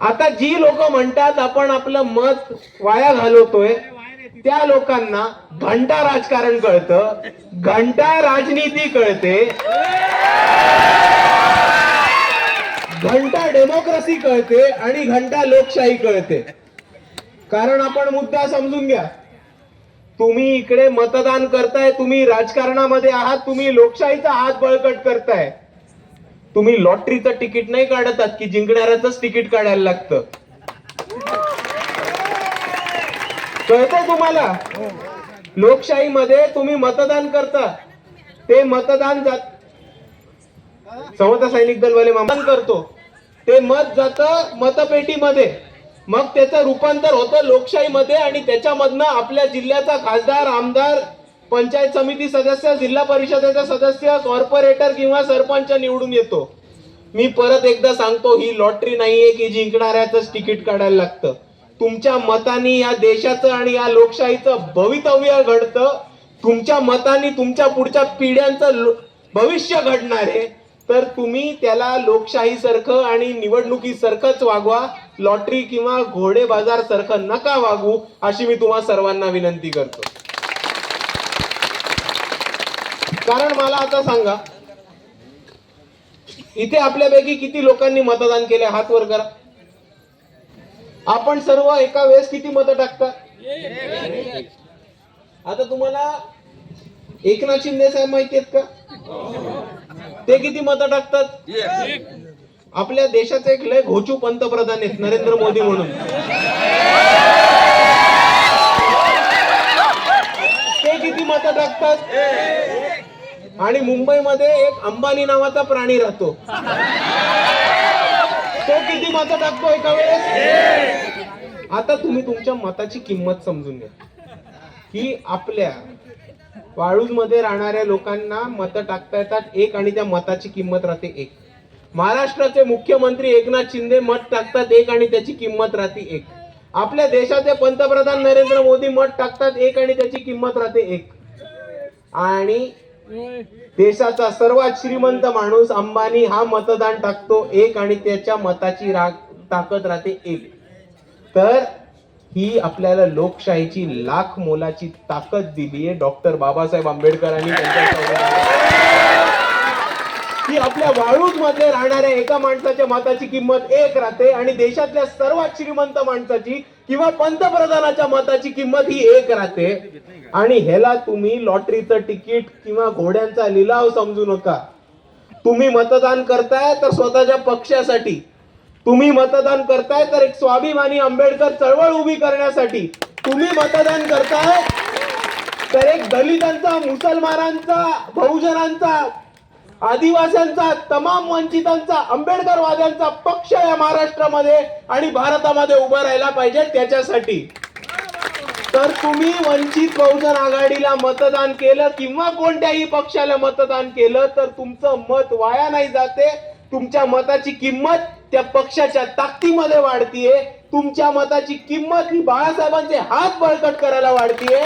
आता जी लोक म्हणतात आपण आपलं मत वाया घालवतोय त्या लोकांना घंटा राजकारण कळतं घंटा राजनीती कळते घंटा डेमोक्रेसी कळते आणि घंटा लोकशाही कळते. कारण आपण मुद्दा समजून घ्या. तुम्ही इकडे मतदान करताय तुम्ही राजकारणामध्ये आहात तुम्ही लोकशाहीचा हात बळकट करताय. तुम्ही लॉटरीचं तिकीट नाही काढत की जिंकणाऱ्याच तिकीट काढायला लागतं. कळतंय तुम्हाला? लोकशाहीमध्ये तुम्ही मतदान करता. ते मतदान जात समता सैनिक दलवाले मतदान करतो. ते मत जातं मतपेटीमध्ये. मग त्याचं रूपांतर होतं लोकशाहीमध्ये आणि त्याच्यामधनं आपल्या जिल्ह्याचा खासदार आमदार पंचायत समिती सदस्य जिल्हा परिषदेचा सदस्य कॉर्पोरेटर किंवा सरपंच निवडून येतो. मी परत एकदा सांगतो ही लॉटरी नाहीये की जिंकणाऱ्याच तिकीट काढायला लागतं. तुमच्या मतानी या देशाचं आणि या लोकशाहीचं भवितव्य घडतं. तुमच्या मतानी तुमच्या पुढच्या पिढ्यांचं भविष्य घडणार आहे. तर तुम्ही त्याला लोकशाही सारखं आणि निवडणुकीसारखंच वागवा. लॉटरी किंवा घोडे बाजार सारखं नका वागू अशी मी तुम्हा सर्वांना विनंती करतो. कारण मला आता सांगा इथे आपल्यापैकी किती लोकांनी मतदान केले हात वर करा. आपण सर्व एका वेळेस किती मतं टाकता? आता तुम्हाला एकनाथ शिंदे साहेब माहिती आहेत का? ते किती मतं टाकतात? आपल्या देशाचे एक लय घोचू पंतप्रधान आहेत नरेंद्र मोदी म्हणून. ते किती मतं टाकतात? आणि मुंबईमध्ये एक अंबानी नावाचा प्राणी राहतो. तो किती मतं टाकतो एका वेळेस? आता तुम्ही तुमच्या मताची किंमत समजून घ्या. की आपल्या वाळूजमध्ये राहणाऱ्या लोकांना मतं टाकता येतात एक आणि त्या मताची किंमत राहते एक. महाराष्ट्राचे मुख्यमंत्री एकनाथ शिंदे मत टाकतात एक आणि त्याची किंमत राहते एक. आपल्या देशाचे पंतप्रधान नरेंद्र मोदी मत टाकतात एक आणि त्याची किंमत राहते एक. आणि देशाचा सर्वात श्रीमंत माणूस अंबानी हा मतदान टाकतो. एक आणि त्याच्या मताची राग ताकद राहते एक. तर ही आपल्याला लोकशाहीची लाख मोलाची ताकद दिली आहे डॉक्टर बाबासाहेब आंबेडकरांनी त्यांच्या की आपल्या वाळूजमध्ये राहणाऱ्या एका माणसाच्या मताची किंमत एक राहते आणि देशातल्या सर्वात श्रीमंत माणसाची किंवा पंतप्रधानाच्या मताची किंमत ही एक राहते. आणि ह्याला तुम्ही लॉटरीचं तिकीट किंवा घोड्यांचा लिलाव समजू नका. तुम्ही मतदान करताय तर स्वतःच्या पक्षासाठी. तुम्ही मतदान करताय तर एक स्वाभिमानी आंबेडकर चळवळ उभी करण्यासाठी. तुम्ही मतदान करताय तर एक दलितांचा मुसलमानांचा बहुजनांचा आदिवासींचा तमाम वंचितांचा आंबेडकरवाद्यांचा पक्ष या महाराष्ट्रामध्ये आणि भारतामध्ये उभा राहिला पाहिजे त्याच्यासाठी. तर तुम्ही वंचित बहुजन आघाडीला मतदान केलं किंवा कोणत्याही पक्षाला मतदान केलं तर तुमचं मत वाया नाही जाते. तुमच्या मताची किंमत त्या पक्षाच्या ताकदीमध्ये वाढतीये. तुमच्या मताची किंमत ही बाळासाहेबांचे हात बळकट करायला वाढतीये.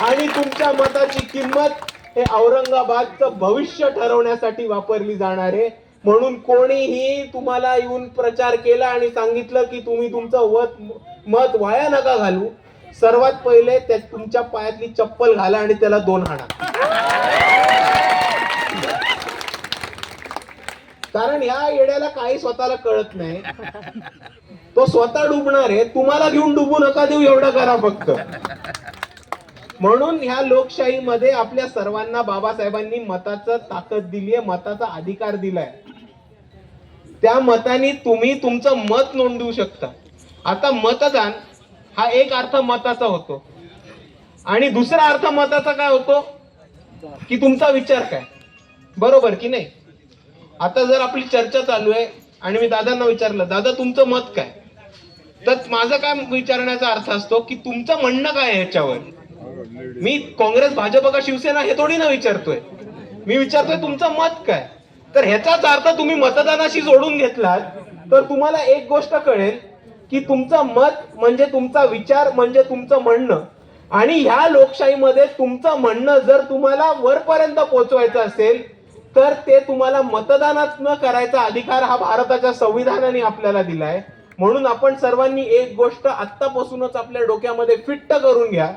आणि तुमच्या मताची किंमत हे औरंगाबादचं भविष्य ठरवण्यासाठी वापरली जाणार आहे. म्हणून कोणीही तुम्हाला येऊन प्रचार केला आणि सांगितलं की तुम्ही तुमचं वत मत वाया नका घालू सर्वात पहिले त्या तुमच्या पायातली चप्पल घाला आणि त्याला दोन हाणा. कारण या येड्याला काही स्वतःला कळत नाही. तो स्वतः डुबणार आहे. तुम्हाला घेऊन डुबू नका देऊ एवढं करा फक्त. म्हणून ह्या लोकशाहीमध्ये आपल्या सर्वांना बाबासाहेबांनी मताचं ताकद दिली आहे मताचा अधिकार दिलाय. त्या मताने तुम्ही तुमचं मत नोंदवू शकता. आता मतदान हा एक अर्थ मताचा होतो. आणि दुसरा अर्थ मताचा काय होतो? की तुमचा विचार काय? बरोबर की नाही? आता जर आपली चर्चा चालू आहे आणि मी दादांना विचारलं दादा तुमचं मत काय? तर माझं काय विचारण्याचा अर्थ असतो की तुमचं म्हणणं काय याच्यावर ह्याच्यावर? मी काँग्रेस भाजप का शिवसेना हे थोडी ना विचारतोय. मी विचारतोय तुमचं मत काय? तर ह्याचाच अर्थ तुम्ही मतदानाशी जोडून घेतलात तर तुम्हाला एक गोष्ट कळेल की तुमचं मत म्हणजे तुमचा विचार म्हणजे तुमचं म्हणणं. आणि ह्या लोकशाहीमध्ये तुमचं म्हणणं जर तुम्हाला वरपर्यंत पोहोचवायचं असेल तर ते तुम्हाला मतदानात न करायचा अधिकार हा भारताच्या संविधानाने आपल्याला दिलाय. म्हणून आपण सर्वांनी एक गोष्ट आत्तापासूनच आपल्या डोक्यामध्ये फिट्ट करून घ्या.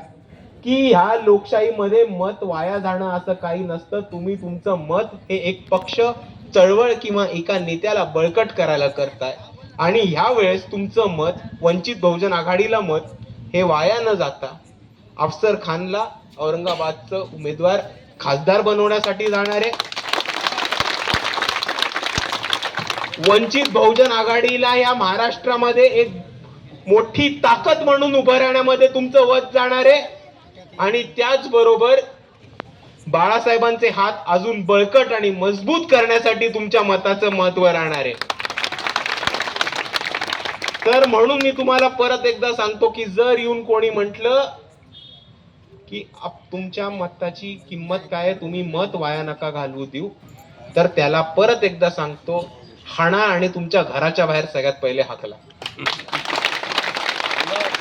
की ह्या लोकशाहीमध्ये मत वाया जाणं असं काही नसतं. तुम्ही तुमचं मत हे एक पक्ष चळवळ किंवा एका नेत्याला बळकट करायला करताय. आणि ह्या वेळेस तुमचं मत वंचित बहुजन आघाडीला मत हे वाया न जाता अफसर खानला औरंगाबादचं उमेदवार खासदार बनवण्यासाठी जाणारे. वंचित बहुजन आघाडीला या महाराष्ट्रामध्ये एक मोठी ताकद म्हणून उभं राहण्यामध्ये तुमचं वध जाणारे. आणि त्याचबरोबर बाळासाहेबांचे हात अजून बळकट आणि मजबूत करण्यासाठी तुमच्या मताचं महत्त्व राहणार आहे. तर म्हणून मी तुम्हाला परत एकदा सांगतो की जर येऊन कोणी म्हटलं की तुमच्या मताची किंमत काय आहे, तुम्ही मत वाया नका घालवू देऊ. तर त्याला परत एकदा सांगतो हाणा आणि तुमच्या घराच्या बाहेर सगळ्यात पहिले हाकला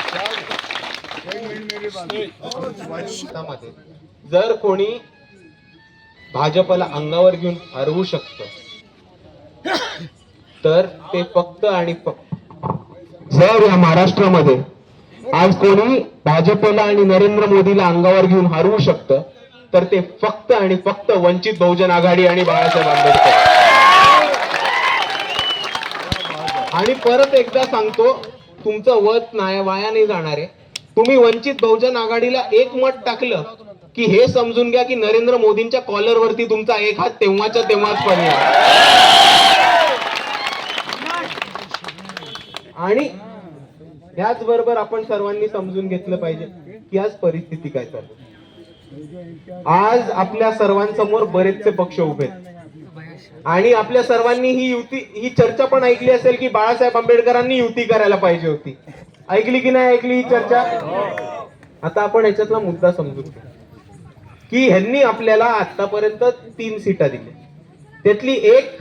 भारतामध्ये जर कोणी भाजपला अंगावर घेऊन हरवू शकत तर ते फक्त आणि फक्त जर या महाराष्ट्रामध्ये आज कोणी भाजपला आणि नरेंद्र मोदीला अंगावर घेऊन हरवू शकतं तर ते फक्त आणि फक्त वंचित बहुजन आघाडी आणि बाळासाहेब आंबेडकर. आणि परत एकदा सांगतो तुमचं वत नाही वाया नाही जाणार. आहे तुम्ही वंचित बहुजन आघाडीला एक मत टाकलं की हे समजून घ्या की नरेंद्र मोदींच्या कॉलर वरती तुमचा एक हात तेव्हाच्या तेव्हाच पडला. आणि याचबरोबर आपण सर्वांनी समजून घेतलं पाहिजे की आज परिस्थिती काय चालू आज आपल्या सर्वांसमोर बरेचसे पक्ष उभे आहेत. आणि आपल्या सर्वांनी ही युती ही चर्चा पण ऐकली असेल की बाळासाहेब आंबेडकरांनी युती करायला पाहिजे होती. ऐकली की नाही ऐकली ही चर्चा? आता आपण याच्यातला मुद्दा समजून घेऊ की ह्यांनी आपल्याला आतापर्यंत तीन सीटा दिल्या. त्यातली एक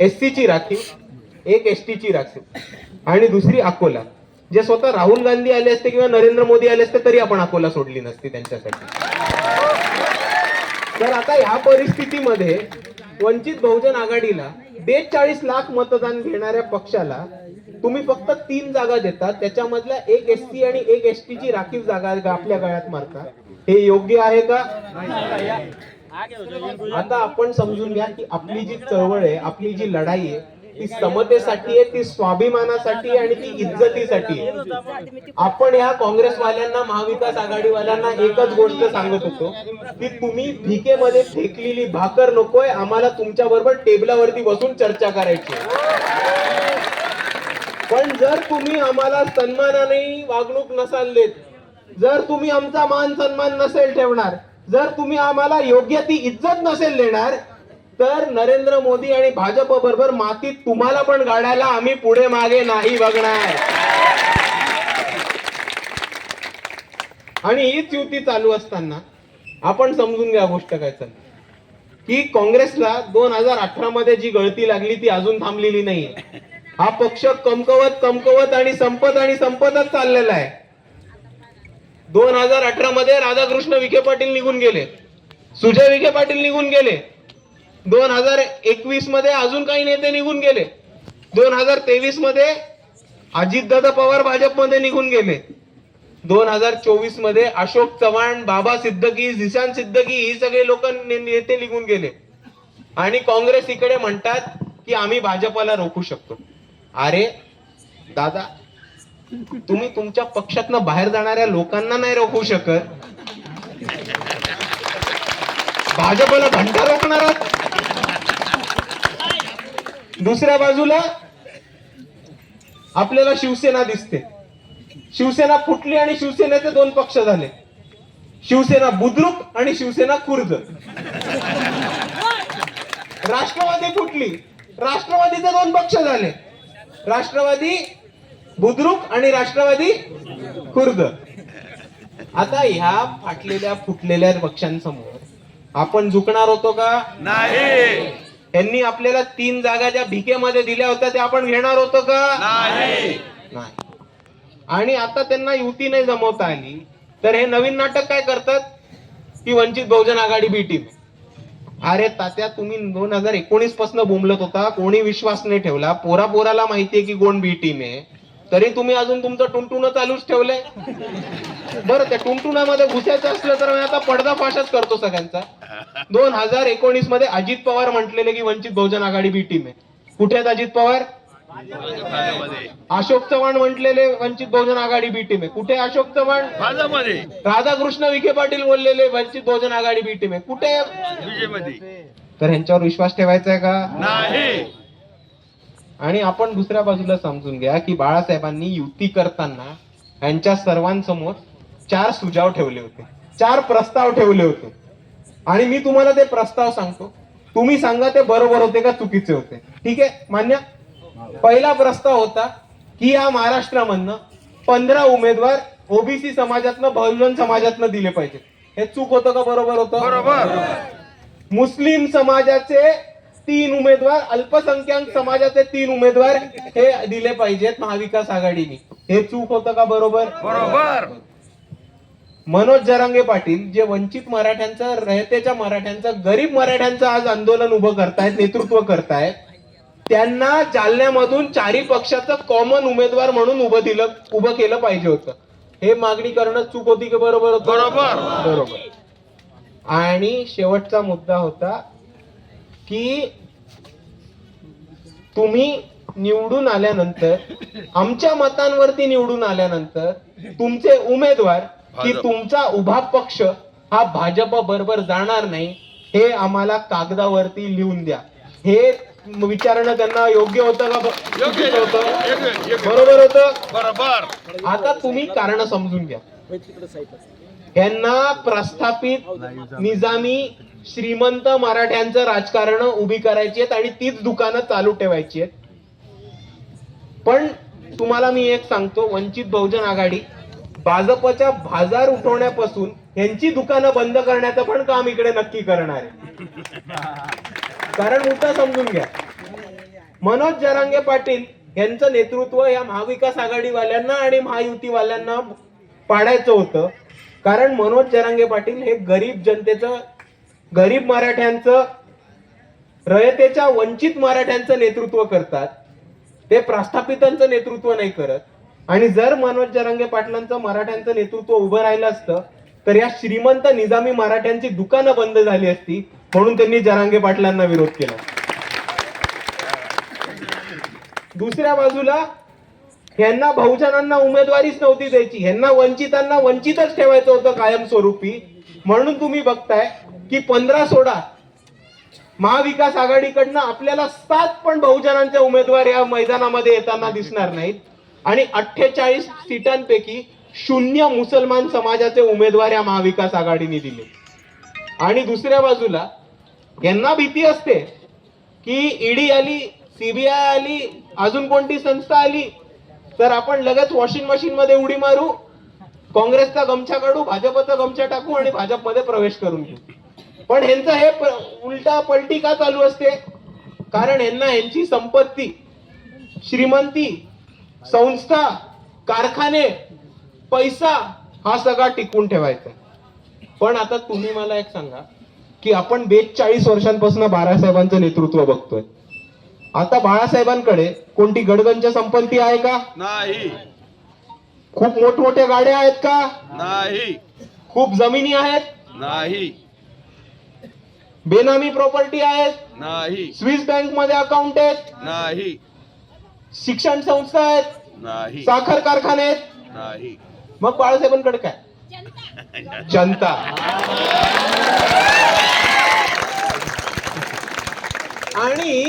एस ची राखीव एक एस ची राखीव आणि दुसरी अकोला. जे स्वतः राहुल गांधी आले असते किंवा नरेंद्र मोदी आले असते तरी आपण अकोला सोडली नसती त्यांच्यासाठी. तर आता ह्या परिस्थितीमध्ये वंचित बहुजन आघाडीला बेचाळीस लाख मतदान घेणाऱ्या पक्षाला तुम्ही फक्त तीन जागा देतात त्याच्यामधल्या एक एस टी आणि एक एस ची राखीव जागा आपल्या गळ्यात मारता हे योग्य आहे का? आता आपण समजून घ्या की आपली जी चळवळ आहे आपली जी लढाई आहे ती समतेसाठी आहे ती स्वाभिमानासाठी आणि ती इज्जतीसाठी आहे. आपण या काँग्रेसवाल्यांना महाविकास आघाडीवाल्यांना एकच गोष्ट सांगत होतो की तुम्ही भिकेमध्ये फेकलेली भाकर नकोय आम्हाला तुमच्या बरोबर टेबलावरती बसून चर्चा करायची पण जर तुम्ही आम्हाला सन्मानाने वागणूक नसाल देत जर तुम्ही आमचा मान सन्मान नसेल ठेवणार जर तुम्ही आम्हाला योग्य ती इज्जत नसेल देणार तर नरेंद्र मोदी आणि भाजप बरोबर मातीत तुम्हाला पण गाडायला आम्ही पुढे मागे नाही बघणार. आणि हीच युती चालू असताना आपण समजून घ्या गोष्ट काय चालली. की काँग्रेसला दोन हजार अठरा मध्ये जी गळती लागली ती अजून थांबलेली नाहीये. हा पक्ष कमकवत कमकवत आणि संपत आणि संपतच चाललेला आहे. दोन हजार अठरा मध्ये राधाकृष्ण विखे पाटील निघून गेले. सुजय विखे पाटील निघून गेले. दोन हजार एकवीसमध्ये अजून काही नेते निघून गेले. दोन हजार तेवीसमध्ये अजितदादा पवार भाजपमध्ये निघून गेले. दोन हजार चोवीसमध्ये अशोक चव्हाण बाबा सिद्दकी झिशान सिद्दकी ही सगळे लोक नेते निघून गेले. आणि काँग्रेस इकडे म्हणतात की आम्ही भाजपला रोखू शकतो. अरे दादा तुम्ही तुमच्या पक्षातनं बाहेर जाणाऱ्या लोकांना नाही रोखू शकत. भाजपला भंडार रोखणार आहात? दुसऱ्या बाजूला आपल्याला शिवसेना दिसते. शिवसेना फुटली आणि शिवसेनेचे दोन पक्ष झाले. शिवसेना बुद्रुक आणि शिवसेना खुर्द. राष्ट्रवादी फुटली. राष्ट्रवादीचे दोन पक्ष झाले. राष्ट्रवादी बुद्रुक आणि राष्ट्रवादी खुर्द. आता ह्या फाटलेल्या फुटलेल्या पक्षांसमोर आपण झुकणार होतो का? नाही. यांनी आपल्याला तीन जागा ज्या भिकेमध्ये दिल्या होत्या त्या आपण घेणार होतो का? नाही. नाही. आणि आता त्यांना युती नाही जमवता आली. तर हे नवीन नाटक काय करतात? की वंचित बहुजन आघाडी बी टीम अरे तात्या तुम्ही दोन हजार एकोणीसपासून बोंबलत होता. कोणी विश्वास नाही ठेवला. पोरा पोराला माहितीये की कोण बी टीम आहे. तरी तुम्ही अजून तुमचं टुनटुन चालूच ठेवलंय. बरं त्या टुनटुनामध्ये घुसायचं असलं तर मी आता पडदा फाशच करतो सगळ्यांचा. दोन हजार एकोणीसमध्ये अजित पवार म्हटलेले की वंचित बहुजन आघाडी बी टीम आहे. कुठे आहेत अजित पवार? अशोक चव्हाण म्हटलेले वंचित बहुजन आघाडी बी टीम आहे. कुठे अशोक चव्हाण? भाजपमध्ये राधाकृष्ण विखे पाटील बोललेले वंचित बहुजन आघाडी बी टीम आहे. कुठे? तर ह्यांच्यावर विश्वास ठेवायचा आहे का? नाही. आणि आपण दुसऱ्या बाजूला समजून घ्या की बाळासाहेबांनी युती करताना यांच्या सर्वांसमोर चार सुझाव ठेवले होते. चार प्रस्ताव ठेवले होते. आणि मी तुम्हाला ते प्रस्ताव सांगतो. तुम्ही सांगा ते बरोबर होते का चुकीचे होते. ठीक आहे? मान्य? पहिला प्रस्ताव होता की या महाराष्ट्रामधनं पंधरा उमेदवार ओबीसी समाजातनं बहुजन समाजातनं दिले पाहिजे हे चूक होतं का बरोबर होतं? बरोबर. मुस्लिम समाजाचे तीन उमेदवार अल्पसंख्याक समाजाचे तीन उमेदवार हे दिले पाहिजेत महाविकास आघाडीने. हे चूक होतं का बरोबर? बरोबर. मनोज जरांगे पाटील जे वंचित मराठ्यांचं रयतेच्या मराठ्यांचं गरीब मराठ्यांचं आज आंदोलन उभं करतायत नेतृत्व करतायत त्यांना जालन्यामधून चारी पक्षाचं कॉमन उमेदवार म्हणून उभं दिलं उभं केलं पाहिजे होतं. हे मागणी करणं चूक होती की बरोबर होतं? बरोबर. बरोबर. आणि शेवटचा मुद्दा होता की तुम्ही निवडून आल्यानंतर आमच्या मतांवरती निवडून आल्यानंतर तुमचे उमेदवार की. तुमचा उभा पक्ष हा भाजप बरोबर जाणार नाही हे आम्हाला कागदावरती लिहून द्या. हे विचारणं त्यांना योग्य होतं का? होतं? बरोबर होतं? बरोबर. आता तुम्ही कारण समजून घ्या. यांना प्रस्थापित निजामी श्रीमंत मराठ्यांचं राजकारण उभी करायची आहेत आणि तीच दुकानं चालू ठेवायची आहेत. पण तुम्हाला मी एक सांगतो वंचित बहुजन आघाडी भाजपच्या बाजार उठवण्यापासून यांची दुकानं बंद करण्याचं पण काम इकडे नक्की करणार आहे. कारण मुद्दा समजून घ्या. मनोज जरांगे पाटील यांचं नेतृत्व या महाविकास आघाडीवाल्यांना आणि महायुतीवाल्यांना पाडायचं होतं. कारण मनोज जरांगे पाटील हे गरीब जनतेचं गरीब मराठ्यांचं रयतेच्या वंचित मराठ्यांचं नेतृत्व करतात. ते प्रस्थापितांचं नेतृत्व नाही करत. आणि जर मनोज जरांगे पाटलांचं मराठ्यांचं नेतृत्व उभं राहिलं असतं तर या श्रीमंत निजामी मराठ्यांची दुकानं बंद झाली असती म्हणून त्यांनी जरांगे पाटलांना विरोध केला. दुसऱ्या बाजूला यांना बहुजनांना उमेदवारीच नव्हती द्यायची. यांना वंचितांना वंचितच ठेवायचं होतं कायमस्वरूपी. म्हणून तुम्ही बघताय की पंधरा सोडा. महाविकास आघाडीकडनं आपल्याला सात पण बहुजनांचे उमेदवार या मैदानामध्ये येताना दिसणार नाहीत. आणि अठ्ठेचाळीस सीटांपैकी शून्य मुसलमान समाजाचे उमेदवार या महाविकास आघाडीने दिले. आणि दुसऱ्या बाजूला यांना भीती असते की ईडी आली सीबीआय आली अजून कोणती संस्था आली तर आपण लगेच वॉशिंग मशीन मध्ये उडी मारू काँग्रेसचा गमछा काढू भाजपचा गमछा टाकू आणि भाजपमध्ये प्रवेश करून घेऊ. पण ह्यांचं हे उलटा पलटी का चालू असते? कारण यांना यांची संपत्ती श्रीमंती संस्था कारखाने पैसा हा सगळा टिकून ठेवायचा. पण आता तुम्ही मला एक सांगा की आपण बेचाळीस वर्षांपासून बाळासाहेबांचं नेतृत्व बघतोय. आता बाळासाहेबांकडे कोणती गडगंज संपत्ती आहे का? नाही. खूप मोठमोठ्या गाड्या आहेत का? नाही. खूप जमिनी आहेत? नाही. बेनामी प्रॉपर्टी आहेत. नाही. स्विस बँकमध्ये अकाउंट आहेत. नाही. शिक्षण संस्था आहेत. नाही. साखर कारखाने आहेत. नाही. मग बाळासाहेबांकडे काय? जनता. आणि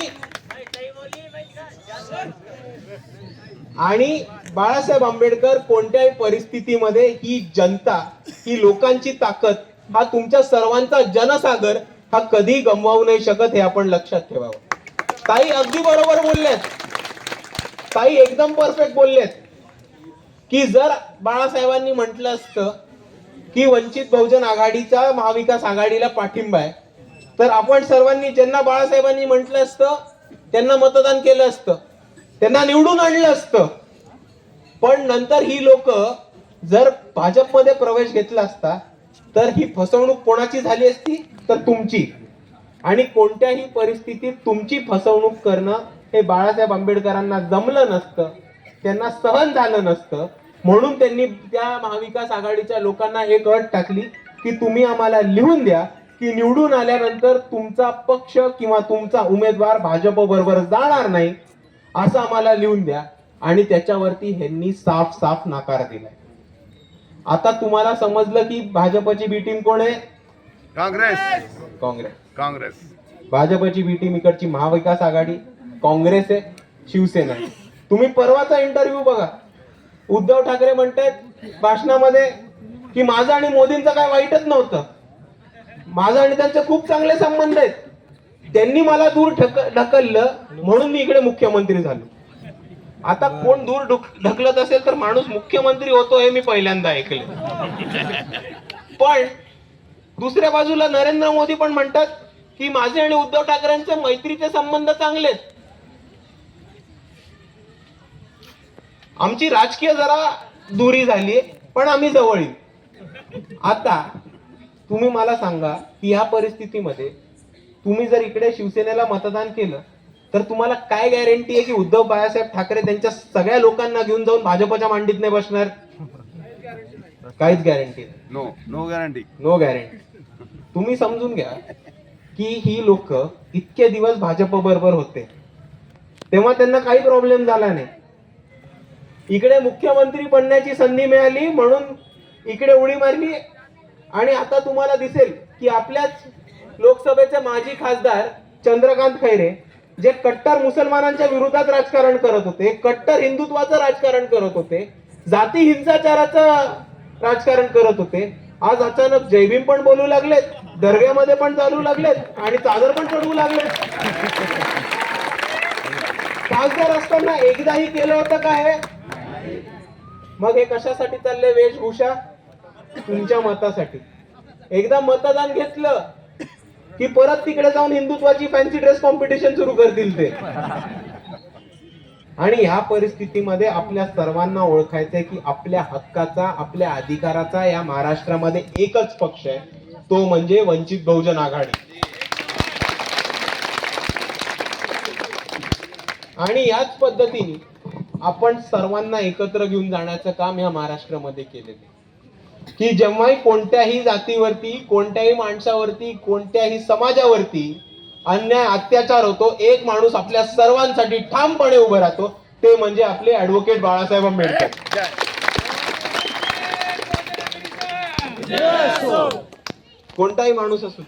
आणि बाळासाहेब आंबेडकर कोणत्याही परिस्थितीमध्ये ही जनता ही लोकांची ताकद हा तुमच्या सर्वांचा जनसागर हा कधी गमवावू नाही शकत हे आपण लक्षात ठेवावं. ताई अगदी बरोबर बोललेत. ताई एकदम परफेक्ट बोललेत. की जर बाळासाहेबांनी म्हटलं असतं की वंचित बहुजन आघाडीचा महाविकास आघाडीला पाठिंबा आहे तर आपण सर्वांनी ज्यांना बाळासाहेबांनी म्हटलं असतं त्यांना मतदान केलं असतं त्यांना निवडून आणलं असतं. पण नंतर ही लोक जर भाजपमध्ये प्रवेश घेतला असता तर ही फसवणूक कोणाची झाली असती? तर तुमची. आणि कोणत्याही परिस्थितीत तुमची फसवणूक करणं हे बाळासाहेब आंबेडकरांना जमलं नसतं. त्यांना सहन झालं नसतं. म्हणून त्यांनी त्या महाविकास आघाडीच्या लोकांना एक अट टाकली की तुम्ही आम्हाला लिहून द्या की निवडून आल्यानंतर तुमचा पक्ष किंवा तुमचा उमेदवार भाजप बरोबर जाणार नाही असं आम्हाला लिहून द्या. आणि त्याच्यावरती ह्यांनी साफ साफ नकार दिलाय. आता तुम्हाला समजलं की भाजपची बी टीम कोण आहे? काँग्रेस. काँग्रेस. काँग्रेस. भाजपची बी टीम इकडची महाविकास आघाडी काँग्रेस आहे शिवसेना आहे. तुम्ही परवाचा इंटरव्ह्यू बघा. उद्धव ठाकरे म्हणतात भाषणामध्ये की माझं आणि मोदींचं काय वाईटच नव्हतं. माझं आणि त्यांचे खूप चांगले संबंध आहेत. त्यांनी मला दूर ढक- ढकललं म्हणून मी इकडे मुख्यमंत्री झालो. आता कोण दूर ढुक- ढकलत असेल तर माणूस मुख्यमंत्री होतो हे मी पहिल्यांदा ऐकले पण दुसऱ्या बाजूला नरेंद्र मोदी पण म्हणतात की माझे आणि उद्धव ठाकरेंचे मैत्रीचे संबंध चांगले आमची राजकीय जरा दुरी झाली पण आम्ही जवळ येईल आता तुम्ही मला सांगा की ह्या परिस्थितीमध्ये तुम्ही जर इकडे शिवसेनेला मतदान केलं तर तुम्हाला काय गॅरंटी आहे की उद्धव बाळासाहेब ठाकरे त्यांच्या सगळ्या लोकांना घेऊन जाऊन भाजपच्या मांडीत नाही बसणार? काहीच गॅरंटी नाही. No no guarantee no guarantee तुम्ही समजून घ्या की ही लोक इतके दिवस भाजप बरोबर होते. तेव्हा त्यांना काही प्रॉब्लेम झाला नाही. इकडे मुख्यमंत्री बनण्याची संधी मिळाली म्हणून इकडे उडी मारली. आणि आता तुम्हाला दिसेल की आपल्याच लोकसभेचे माजी खासदार चंद्रकांत खैरे जे कट्टर मुसलमानांच्या विरोधात राजकारण करत होते कट्टर हिंदुत्वाचं राजकारण करत होते जाती हिंसाचाराचं राजकारण करत होते. आज अचानक जयभीम पण बोलू लागलेत दर्ग्यामध्ये पण चालू लागलेत आणि चादर पण चढवू लागलेत. खासदार असताना एकदाही केलं होतं काय हे? मग हे कशासाठी चालले वेशभूषा? तुमच्या मतासाठी. एकदा मतदान घेतलं की परत तिकडे जाऊन हिंदुत्वाची फॅन्सी ड्रेस कॉम्पिटिशन सुरू करतील ते. आणि ह्या परिस्थितीमध्ये आपल्या सर्वांना ओळखायचंय की आपल्या हक्काचा आपल्या अधिकाराचा या महाराष्ट्रामध्ये एकच पक्ष आहे. तो म्हणजे वंचित बहुजन आघाडी. आणि याच पद्धतीने आपण सर्वांना एकत्र घेऊन जाण्याचं काम या महाराष्ट्रामध्ये केलेलं की जेव्हाही कोणत्याही जातीवरती कोणत्याही माणसावरती कोणत्याही समाजावरती अन्याय अत्याचार होतो एक माणूस आपल्या सर्वांसाठी ठामपणे उभं राहतो ते म्हणजे आपले ऍडव्होकेट बाळासाहेब आंबेडकर. कोणताही माणूस असो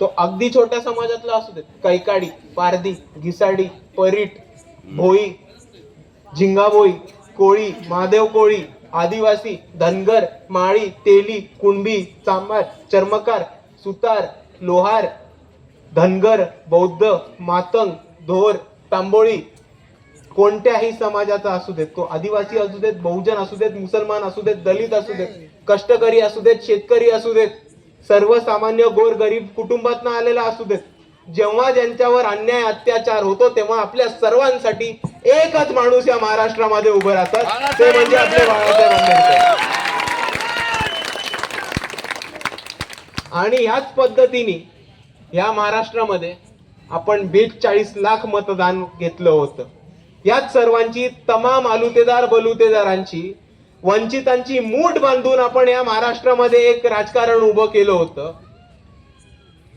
तो अगदी छोट्या समाजातला असू दे. कैकाडी पारदी घिसाडी परीट भोई झिंगाभोई कोळी महादेव कोळी आदिवासी धनगर माळी तेली कुणबी चांभार चर्मकार सुतार लोहार धनगर बौद्ध मातंग धोर तांबोळी कोणत्याही समाजाचा असू देत तो आदिवासी असू देत बहुजन असू देत मुसलमान असू देत दलित असू देत कष्टकरी असू देत शेतकरी असू देत सर्वसामान्य गोर गरीब कुटुंबातनं आलेला असू देत जेव्हा ज्यांच्यावर अन्याय अत्याचार होतो तेव्हा आपल्या सर्वांसाठी एकच माणूस या महाराष्ट्रामध्ये उभं राहतात. ते म्हणजे आपले बाळासाहेब आंबेडकर. आणि ह्याच पद्धतीने या महाराष्ट्रामध्ये आपण बेचाळीस लाख मतदान घेतलं होतं. याच सर्वांची तमाम आलुतेदार बलुतेदारांची वंचितांची मूठ बांधून आपण या महाराष्ट्रामध्ये एक राजकारण उभं केलं होतं.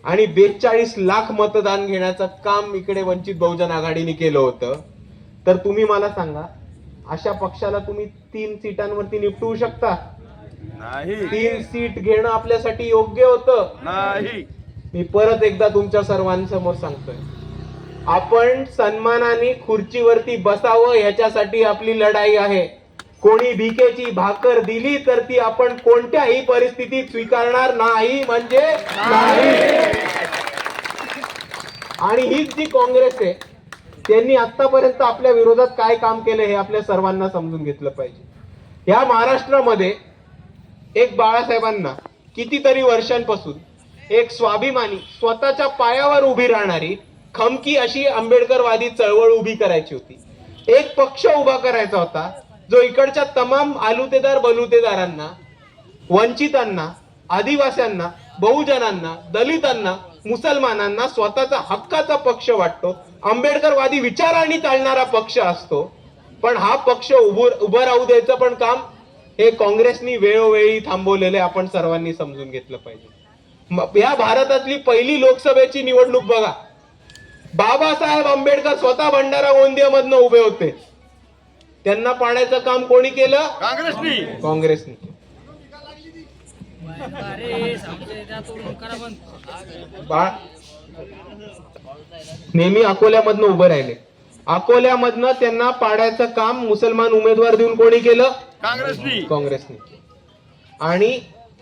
आणि बेचाळीस लाख मतदान घेण्याचं काम इकडे वंचित बहुजन आघाडीने केलं होतं. तर तुम्ही मला सांगा अशा पक्षाला तुम्ही तीन सीटांवरती निपटवू शकता? नाही. तीन सीट घेणं आपल्यासाठी योग्य होतं? नाही. मी परत एकदा तुमच्या सर्वांसमोर सांगतोय. आपण सन्मानाने खुर्चीवरती बसावं याच्यासाठी आपली लढाई आहे. कोणी भिकेची भाकर दिली तर ती आपण कोणत्याही परिस्थितीत स्वीकारणार नाही म्हणजे नाही. आणि हीच जी काँग्रेस आहे त्यांनी आतापर्यंत आपल्या विरोधात काय काम केलं हे आपल्या सर्वांना समजून घेतलं पाहिजे. या महाराष्ट्रामध्ये एक बाळासाहेबांना कितीतरी वर्षांपासून एक स्वाभिमानी स्वतःच्या पायावर उभी राहणारी खमकी अशी आंबेडकरवादी चळवळ उभी करायची होती. एक पक्ष उभा करायचा होता जो इकडच्या तमाम आलुतेदार बलुतेदारांना वंचितांना आदिवास्यांना बहुजनांना दलितांना मुसलमानांना स्वतःचा हक्काचा पक्ष वाटतो. आंबेडकरवादी विचाराने चालणारा पक्ष असतो. पण हा पक्ष उभं उभं राहू द्यायचं पण काम हे काँग्रेसनी वेळोवेळी थांबवलेले आपण सर्वांनी समजून घेतलं पाहिजे. या भारतातली पहिली लोकसभेची निवडणूक बघा. बाबासाहेब आंबेडकर स्वतः भंडारा गोंदियामधनं उभे होते. त्यांना पाण्याचं काम कोणी केलं? काँग्रेसनी. काँग्रेसने. नेहमी अकोल्यामधनं उभं राहिले. अकोल्यामधनं त्यांना पाड्याचं काम मुसलमान उमेदवार देऊन कोणी केलं? काँग्रेसनी. काँग्रेसने. आणि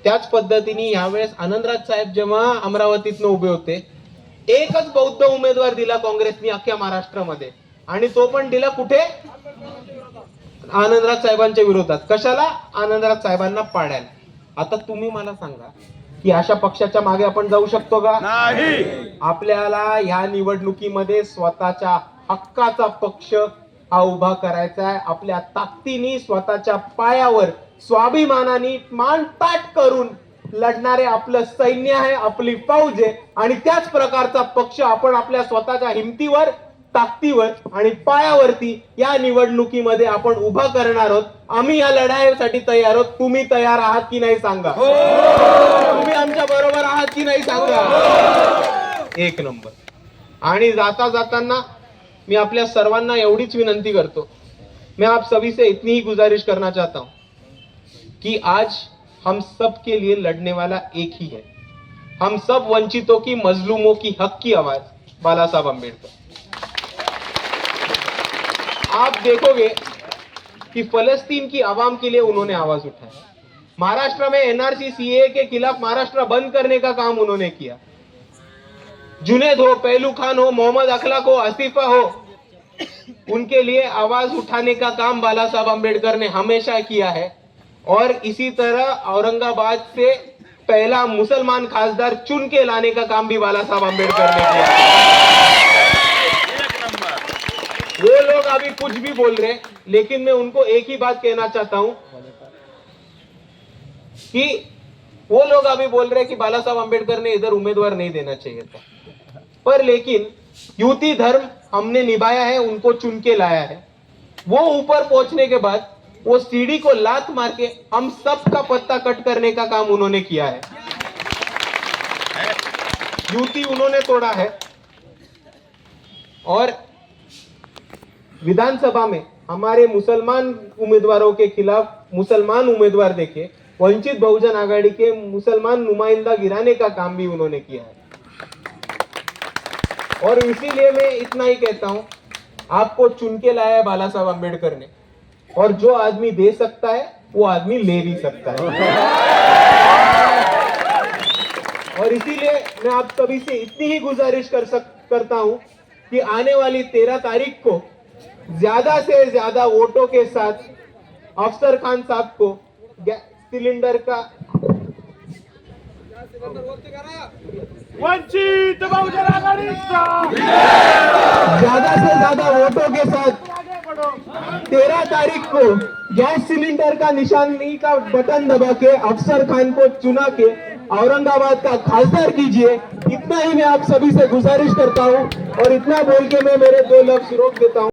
त्याच पद्धतीने यावेळेस आनंदराज साहेब जेव्हा अमरावतीतनं उभे होते एकच बौद्ध उमेदवार दिला काँग्रेसने अख्ख्या महाराष्ट्रामध्ये. आणि तो पण दिला कुठे? आनंदराज साहेबांच्या विरोधात. कशाला? आनंदराज साहेबांना पाडायला. आता तुम्ही मला सांगा की अशा पक्षाच्या मागे आपण जाऊ शकतो का? नाही! आपल्याला ह्या निवडणुकीमध्ये स्वतःच्या हक्काचा पक्ष हा उभा करायचा आहे. आपल्या ताकदीने स्वतःच्या पायावर स्वाभिमानाने मान ताट करून लढणारे आपलं सैन्य आहे आपली फौज आहे आणि त्याच प्रकारचा पक्ष आपण आपल्या स्वतःच्या हिमतीवर ताकदीवर आणि पायावरती या निवडणुकीमध्ये आपण उभा करणार आहोत. आम्ही या लढाईसाठी तयार आहोत. तुम्ही तयार आहात की नाही सांगा. तुम्ही आमच्या बरोबर आहात की नाही सांगा. एक नंबर. आणि जाता जाताना मी आपल्या सर्वांना एवढीच विनंती करतो. मैं आप सभी से इतनी ही गुजारिश करना चाहता हूं. कि आज हम सब के लिए लड़ने वाला एक ही है। हम सब वंचितों की, मजलूमों की हक की आवाज़, बाला साहब अंबेडकर आप देखोगे कि फलस्तीन की आवाम के लिए उन्होंने आवाज़ उठाया महाराष्ट्र में एनआरसी, सीए के खिलाफ महाराष्ट्र बंद करने का काम उन्होंने किया। जुनेद हो, पहलू खान हो, मोहम्मद अखलाक हो, आसिफा हो, उनके लिए आवाज़ उठाने का काम बाला साहब अंबेडकर ने हमेशा किया है। और इसी तरह औरंगाबाद से पहला मुसलमान खासदार चुन के लाने का काम भी बाला साहब अंबेडकर ने किया। वो लोग अभी कुछ भी बोल रहे हैं, लेकिन मैं उनको एक ही बात कहना चाहता हूँ कि वो लोग अभी बोल रहे हैं कि बाला साहब अंबेडकर ने इधर उम्मीदवार नहीं देना चाहिए था। पर लेकिन युति धर्म हमने निभाया है उनको चुन के लाया है। वो ऊपर पहुँचने के बाद वो सीढ़ी को लात मार के हम सब का पत्ता कट करने का काम उन्होंने किया है। युति उन्होंने तोड़ा है। और विधानसभा में हमारे मुसलमान उम्मीदवारों के खिलाफ मुसलमान उम्मीदवार देखे, वंचित बहुजन आघाड़ी के मुसलमान नुमाइंदा गिराने का काम भी उन्होंने किया है। और इसीलिए मैं इतना ही कहता हूँ, आपको चुन के लाया है बाला साहब अंबेडकर ने। और जो आदमी दे सकता है वो आदमी ले भी सकता है। और इसीलिए मैं आप सभी से इतनी ही गुजारिश कर सक करता हूँ कि आने वाली तेरह तारीख को ज़्यादा से ज़्यादा वोटों के साथ अफसर खान साहब को सिलेंडर का वंचित ज़्यादा से ज़्यादा वोटों के साथ तेरह तारीख को गैस सिलेंडर का निशानी का बटन दबा के अफसर खान को चुना के औरंगाबाद का खासदार कीजिए। इतना ही मैं आप सभी से गुजारिश करता हूँ और इतना बोल के मैं मेरे दो लफ्ज रोक देता हूँ।